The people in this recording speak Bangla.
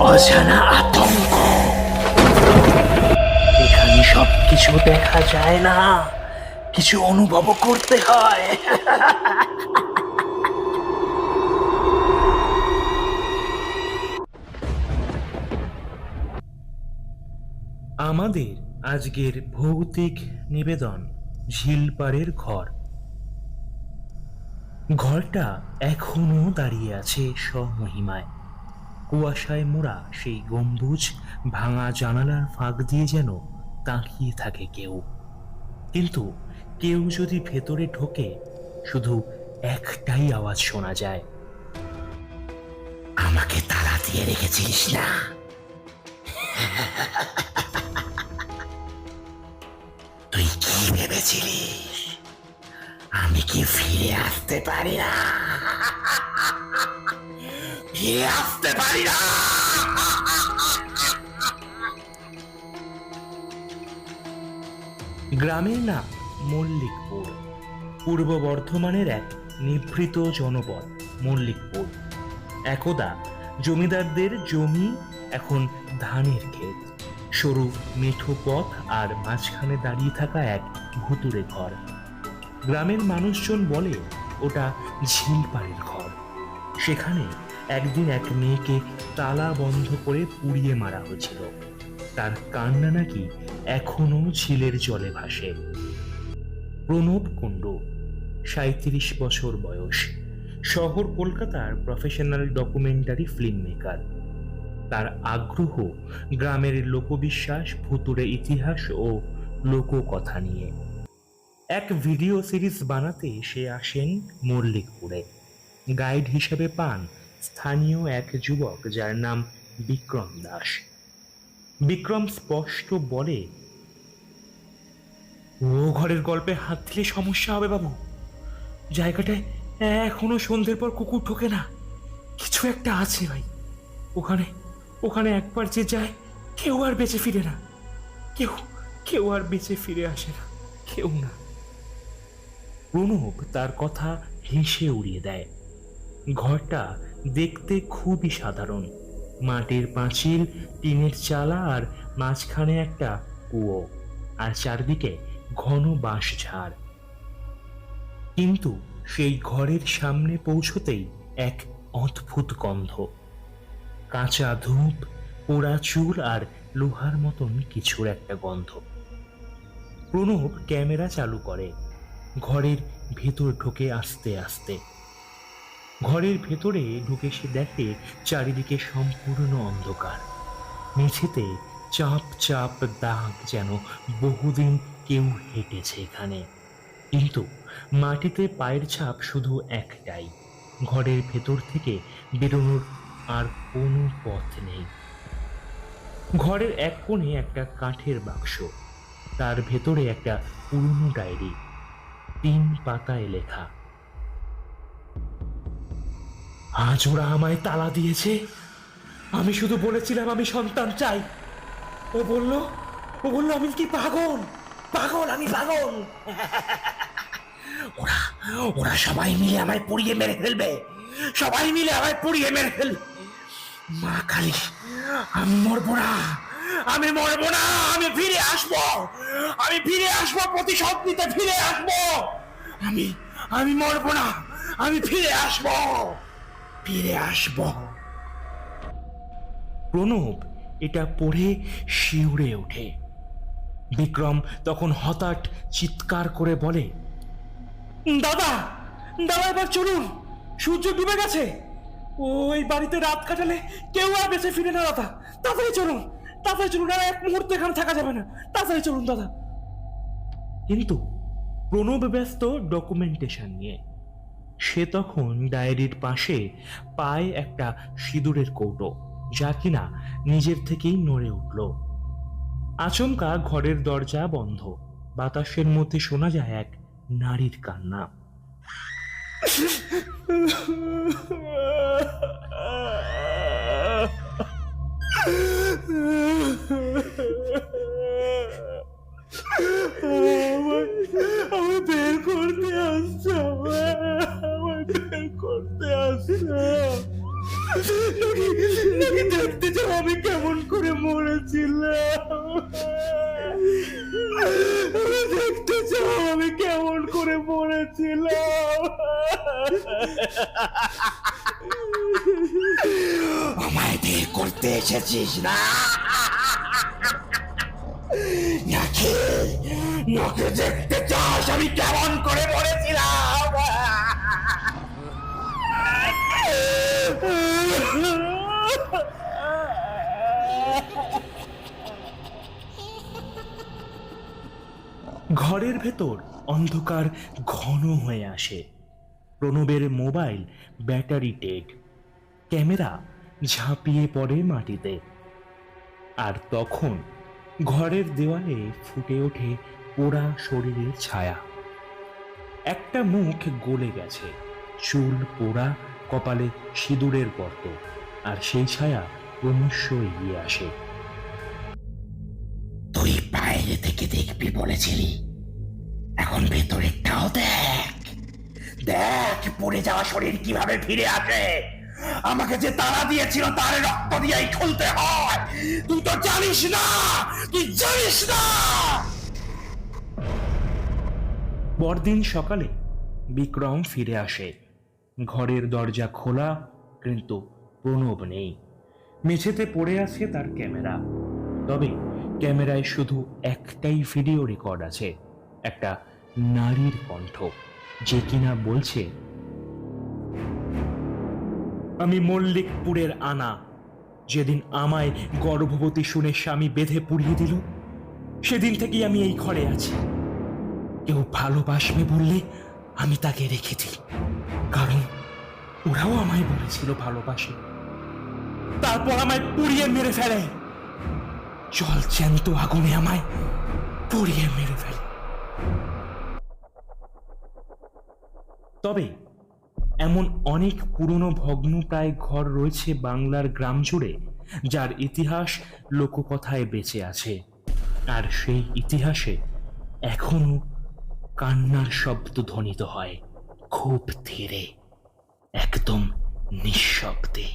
অজানা আতঙ্ক। এখানে সব কিছু দেখা যায় না। কিছু অনুভব করতে হয়। আমাদের আজকের ভৌতিক নিবেদন, ঝিলপাড়ের ঘর। ঘরটা এখনও দাঁড়িয়ে আছে স্বমহিমায়। কুয়াশায় মোড়া সেই গম্বুজ ভাঙা জানালার ফাঁক দিয়ে যেন তাকিয়ে থাকে কেউ। কিন্তু কেউ যদি ভেতরে ঢোকে, শুধু একটাই আওয়াজ শোনা যায়। আমাকে তালা দিয়ে রেখেছিস না? তুই কি ভেবেছিলিস? আমি কি ফিরে আসতে পারি না? ফিরে আসতে পারি না! গ্রামের নাম মল্লিকপুর। পূর্ব বর্ধমানের এক নিভৃত জনপদ, মল্লিকপুর। একদা জমিদারদের জমি, এখন ধানের ক্ষেত। সরু মেঠো পথ আর মাঝখানে দাঁড়িয়ে থাকা এক ভুতুরে ঘর। গ্রামের মানুষজন বলে, ওটা ঝিল ঝিলপাড়ের ঘর। সেখানে একদিন এক মেয়েকে তালা বন্ধ করে পুড়িয়ে মারা হয়েছিল। তার কান্না নাকি এখনও ঝিলের জলে ভাসে। প্রণব কুণ্ডু সাঁত্রিশ বছর বয়স, শহর কলকাতার প্রফেশনাল ডকুমেন্টারি ফিল্ম মেকার তার আগ্রহ গ্রামের লোকবিশ্বাস ভুতুরে ইতিহাস ও লোককথা নিয়ে। এক ভিডিও সিরিজ বানাতে সে আসেন মল্লিকপুরে। গাইড হিসেবে পান স্থানীয় এক যুবক যার নাম বিক্রম দাস। বিক্রম স্পষ্ট বলে, ও ঘরের গল্পে হাত দিলে সমস্যা হবে বাবু। জায়গাটায় এখনও সন্ধ্যের পর কুকুর ঢোকে না। কিছু একটা আছে ভাই। ওখানে ওখানে একবার যে যায়, কেউ আর বেঁচে ফিরে না। কেউ কেউ আর বেঁচে ফিরে আসে না। কেউ না। প্রণব তার কথা হেসে উড়িয়ে দেয়। ঘরটা দেখতে খুবই সাধারণ। মাটির পাঁচিল, টিনের চালা আর মাঝখানে একটা কুয়ো আর চারদিকে ঘন বাঁশ ঝাড় কিন্তু সেই ঘরের সামনে পৌঁছতেই এক অদ্ভুত গন্ধ। কাঁচা ধূপ, পোড়া চুল আর লোহার মতন কিছুর একটা গন্ধ। প্রণব ক্যামেরা চালু করে। ঘরের ভেতর ঢোকে আস্তে আস্তে। ঘরের ভেতরে ঢুকে সে দেখে চারিদিকে সম্পূর্ণ অন্ধকার। মেঝেতে চাপ চাপ দাগ যেন বহুদিন কেউ হেঁটেছে এখানে। কিন্তু মাটিতে পায়ের ছাপ শুধু একটাই। ঘরের ভেতর থেকে বেরোনোর আর কোনো পথ নেই। ঘরের এক কোণে একটা কাঠের বাক্স। তার ভেতরে একটা পুরনো ডায়েরি। তিন পাতায় লেখা। আজ ওরা আমায় তালা দিয়েছে। আমি শুধু বলেছিলাম আমি সন্তান চাই। ও বলল ও বলল আমি কি পাগল? পাগল, আমি পাগল। ওরা ওরা সবাই মিলে আমায় পুড়িয়ে মেরে ফেলবে। সবাই মিলে আমায় পুড়িয়ে মেরে ফেলবে। মা কালী, আমি মরবো না। আমি মরবো না, আমি ফিরে আসব। আমি ফিরে আসব প্রতিশোধ নিতে ফিরে আসব। আমি আমি মরবো না, আমি ফিরে আসব। ফিরে আসব। প্রণব এটা পড়ে শিউরে ওঠে। বিক্রম তখন হঠাৎ চিৎকার করে বলে, দাদা দাদা, এবার চলুন, সূর্য ডুবে গেছে। ওই বাড়িতে রাত কাটালে কেউ আর বেঁচে ফিরে না, দাদা। তাড়াতাড়ি চলুন তাড়াতাড়ি চলুন আর এক মুহূর্তে এখানে থাকা যাবে না। তাড়াতাড়ি চলুন দাদা। কিন্তু প্রণব ব্যস্ত ডকুমেন্টেশন নিয়ে সে তখন ডায়েরির পাশে পায় একটা সিঁদুরের কৌটো যা কিনা নিজের থেকেই নড়ে উঠল। আচমকা ঘরের দরজা বন্ধ বাতাসের মধ্যে শোনা যায় এক নারীর কান্না। নাকি দেখতে চাও আমি কেমন করে মরেছিলাম আমি দেখতে চাও আমি কেমন করে মরেছিলাম আমায় বের করতে এসেছিস না নাকি নাকি দেখতে চাস আমি কেমন করে মরেছিলাম? ঘরের ভেতর অন্ধকার ঘন হয়ে আসে। প্রণবের মোবাইল ব্যাটারি টেক ক্যামেরা ঝাঁপিয়ে পড়ে মাটিতে। আর তখন ঘরের দেওয়ালে ফুটে ওঠে পোড়া শরীরের ছায়া। একটা মুখ গলে গেছে। চুল পোড়া, কপালে সিঁদুরের গর্ত। আর সেই ছায়া ক্রমশ এগিয়ে আসে। তুই বাইরে থেকে দেখবি বলেছিলি। এখন ভেতরে ভেতরেরটাও দেখ। দেখ, পড়ে যাওয়া শরীর কীভাবে ফিরে আসে। আমাকে যে তারা দিয়েছিল, তার রক্ত দিয়েই খুলতে হয়। তুই তো জানিস না, তুই জানিস না। পরদিন সকালে বিক্রম ফিরে আসে। ঘরের দরজা খোলা, কিন্তু প্রণব নেই। মেঝেতে পড়ে আছে তার ক্যামেরা। তবে ক্যামেরায় শুধু একটাই ভিডিও রেকর্ড আছে। একটা নারীর কণ্ঠ, যে কিনা বলছে, আমি মল্লিকপুরের আনা। যেদিন আমায় গর্ভবতী শুনে স্বামী বেঁধে পুড়িয়ে দিল, সেদিন থেকেই আমি এই ঘরে আছি। কেউ ভালোবাসবে বললে আমি তাকে রেখে দিই। কারণ ওরাও আমায় বলেছিল ভালোবাসে। তারপর আমায় পুড়িয়ে মেরে ফেলে। জল চ্যান্ত আগুনে আমায় পুড়িয়ে মেরে ফেলে। তবে এমন অনেক পুরনো ভগ্নপ্রায় ঘর রয়েছে বাংলার গ্রাম জুড়ে, যার ইতিহাস লোককথায় বেঁচে আছে। আর সেই ইতিহাসে এখনও কান্নার শব্দ ধ্বনিত হয়, খুব ধীরে, একদম নিঃশব্দে।